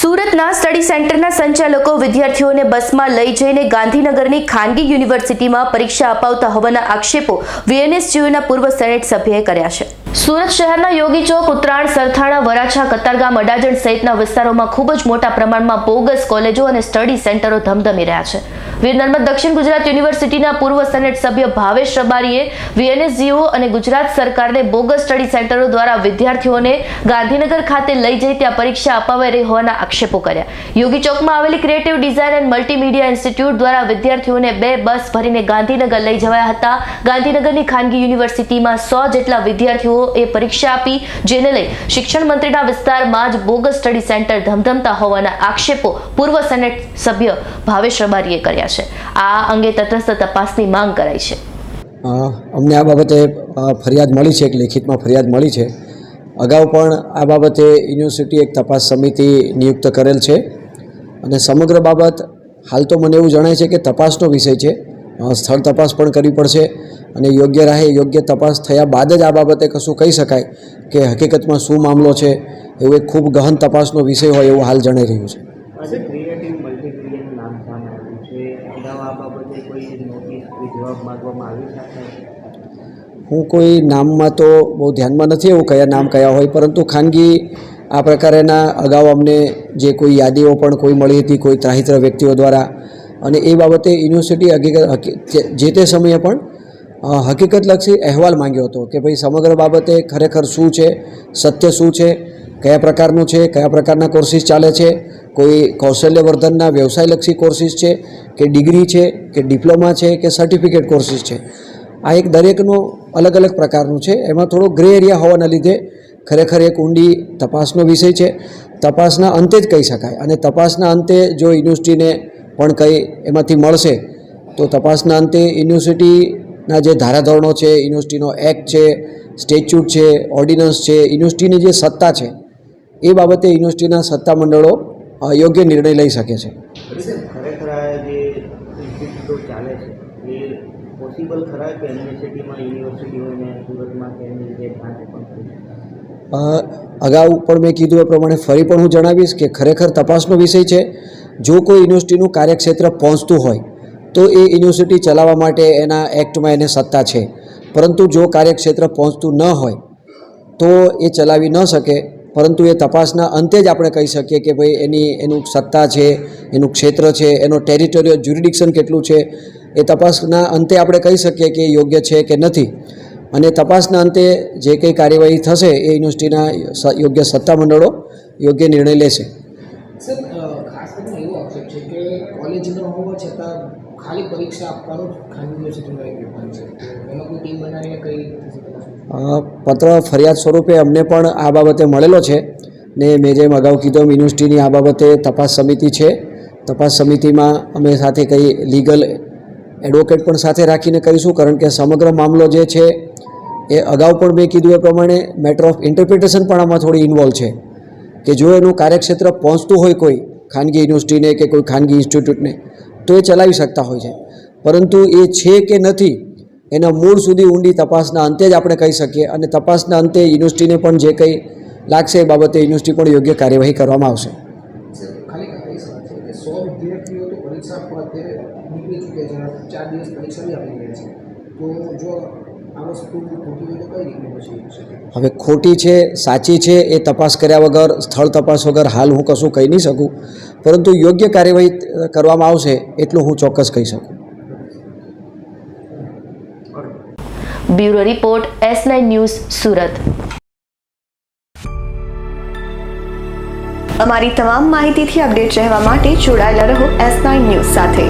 સુરતના સ્ટડી સેન્ટરના સંચાલકો વિદ્યાર્થીઓને બસમાં લઈ જઈને ગાંધીનગરની ખાનગી યુનિવર્સિટીમાં પરીક્ષા અપાવતા હોવાના આક્ષેપો વીએનએસજીયુના પૂર્વ સેનેટ સભ્યએ કર્યા છે. સુરત શહેરના યોગી ચોક, ઉત્તરાયણ, સરથાણા, વરાછા, કતારગામ, અડાજણ સહિતના વિસ્તારોમાં ખૂબ જ મોટા પ્રમાણમાં બોગસ કોલેજો અને સ્ટડી સેન્ટરો ધમધમી રહ્યા છે. વીર નર્મદ દક્ષિણ ગુજરાત યુનિવર્સિટીના પૂર્વ સેનેટ સભ્ય ભાવેશ રબારીએ વીએનએસજીઓ અને ગુજરાત સરકારને બોગસ સ્ટડી સેન્ટરો દ્વારા વિદ્યાર્થીઓને ગાંધીનગર ખાતે લઈ જઈ ત્યાં પરીક્ષા અપાવાઈ રહી હોવાના આક્ષેપો કર્યા. યોગી ચોકમાં આવેલી creative design and multimedia institute દ્વારા વિદ્યાર્થીઓને બે બસ ભરીને ગાંધીનગર લઈ જવાયા હતા. ગાંધીનગરની ખાનગી યુનિવર્સિટીમાં સો જેટલા વિદ્યાર્થીઓએ પરીક્ષા આપી, જેને લઈ શિક્ષણ મંત્રીના વિસ્તારમાં જ બોગસ સ્ટડી સેન્ટર ધમધમતા હોવાના આક્ષેપો પૂર્વ સેનેટ સભ્ય ભાવેશ રબારીએ કર્યા છે. આ અંગે તટસ્થ તપાસની માંગ કરાઈ છે. અમને આ બાબતે ફરિયાદ મળી છે, એક લેખિતમાં ફરિયાદ મળી છે. અગાઉ પણ આ બાબતે યુનિવર્સિટી એક તપાસ સમિતિ નિયુક્ત કરેલ છે. અને સમગ્ર બાબત હાલ તો મને એવું જણાય છે કે તપાસનો વિષય છે. સ્થળ તપાસ પણ કરવી પડશે. અને યોગ્ય રાહે યોગ્ય તપાસ થયા બાદ જ આ બાબતે કશું કહી શકાય કે હકીકતમાં શું મામલો છે એવું એક ખૂબ ગહન તપાસનો વિષય હોય એવું હાલ જણાઈ રહ્યું છે. હું કોઈ નામમાં તો બહુ ધ્યાનમાં નથી એવું કયા નામ કયા હોય પરંતુ ખાનગી આ પ્રકારેના અગાઉ અમને જે કોઈ યાદીઓ પણ કોઈ મળી હતી કોઈ ત્રાહિત્ર વ્યક્તિઓ દ્વારા અને એ બાબતે યુનિવર્સિટી હકીકત હકી- જે- તે સમયે પણ હકીકતલક્ષી અહેવાલ માંગ્યો હતો કે ભાઈ સમગ્ર બાબતે ખરેખર શું છે, સત્ય શું છે, કયા પ્રકારનું છે, કયા પ્રકારના કોર્સિસ ચાલે છે, કોઈ કૌશલ્યવર્ધનના વ્યવસાયલક્ષી કોર્સિસ છે, કે ડિગ્રી છે, કે ડિપ્લોમા છે, કે સર્ટિફિકેટ કોર્સિસ છે. આ એક દરેકનો અલગ અલગ પ્રકારનું છે. એમાં થોડો ગ્રે એરિયા હોવાના લીધે ખરેખર એક ઊંડી તપાસનો વિષય છે. તપાસના અંતે જ કહી શકાય. અને તપાસના અંતે જો યુનિવર્સિટીને પણ કંઈ એમાંથી મળશે, તો તપાસના અંતે યુનિવર્સિટીના જે ધારાધોરણો છે યુનિવર્સિટીનો એક્ટ છે સ્ટેચ્યુટ છે ઓર્ડિનન્સ છે યુનિવર્સિટીની જે સત્તા છે એ બાબતે યુનિવર્સિટીના સત્તા મંડળો યોગ્ય નિર્ણય લઈ શકે છે. ને અગાઉ પણ મેં કીધું એ પ્રમાણે ફરી પણ હું જણાવીશ કે ખરેખર તપાસનો વિષય છે. જો કોઈ યુનિવર્સિટીનું કાર્યક્ષેત્ર પહોંચતું હોય તો એ યુનિવર્સિટી ચલાવવા માટે એના એક્ટમાં એને સત્તા છે. પરંતુ જો કાર્યક્ષેત્ર પહોંચતું ન હોય, તો એ ચલાવી ન શકે. પરંતુ એ તપાસના અંતે જ આપણે કહી શકીએ કે ભાઈ એની, એનું સત્તા છે, એનું ક્ષેત્ર છે, એનો ટેરિટોરિયલ જ્યુરિડિક્શન કેટલું છે, એ તપાસના અંતે આપણે કહી શકીએ કે યોગ્ય છે કે નથી. અને તપાસના અંતે જે કંઈ કાર્યવાહી થશે, એ યુનિવર્સિટીના યોગ્ય સત્તા મંડળો યોગ્ય નિર્ણય લેશે. સર ખાસ કરીને એવો છે કે કોલેજ છતાં ખાલી પરીક્ષા આપવાનો ખાનગી યુનિવર્સિટીનો એક વિભાગ છે. એનો કોઈ ટીમ બનાવીને કઈ પત્ર ફરિયાદ સ્વરૂપે અમને પણ આ બાબતે મળેલો છે ને મેં જેમ અગાઉ કીધું યુનિવર્સિટીની આ બાબતે તપાસ સમિતિ છે. તપાસ સમિતિમાં અમે સાથે કંઈ લીગલ એડવોકેટ પણ સાથે રાખીને કરીશું, કારણ કે સમગ્ર મામલો જે છે એ અગાઉ પણ મેં કીધું એ પ્રમાણે મેટર ઓફ ઇન્ટરપ્રિટેશન પણ આમાં થોડી ઇન્વોલ્વ છે. કે જો એનું કાર્યક્ષેત્ર પહોંચતું હોય કોઈ ખાનગી યુનિવર્સિટીને કે કોઈ ખાનગી ઇન્સ્ટિટ્યૂટને તો એ ચલાવી શકતા હોય છે. પરંતુ એ છે કે નથી એના મૂળ સુધી ઊંડી તપાસના અંતે જ આપણે કહી શકીએ અને તપાસના અંતે યુનિવર્સિટીને પણ જે કંઈ લાગશે એ બાબતે યુનિવર્સિટી પણ યોગ્ય કાર્યવાહી કરવામાં આવશે. હવે ખોટી છે સાચી છે એ તપાસ કર્યા વગર સ્થળ તપાસ વગર હાલ હું કશું કહી નહીં શકું. પરંતુ યોગ્ય કાર્યવાહી કરવામાં આવશે એટલું હું ચોક્કસ કહી શકું. Bureau report S nine news Surat. અમારી તમામ માહિતીથી અપડેટ રહેવા માટે જોડાયેલા રહો એસ નાઇન ન્યૂઝ સાથે.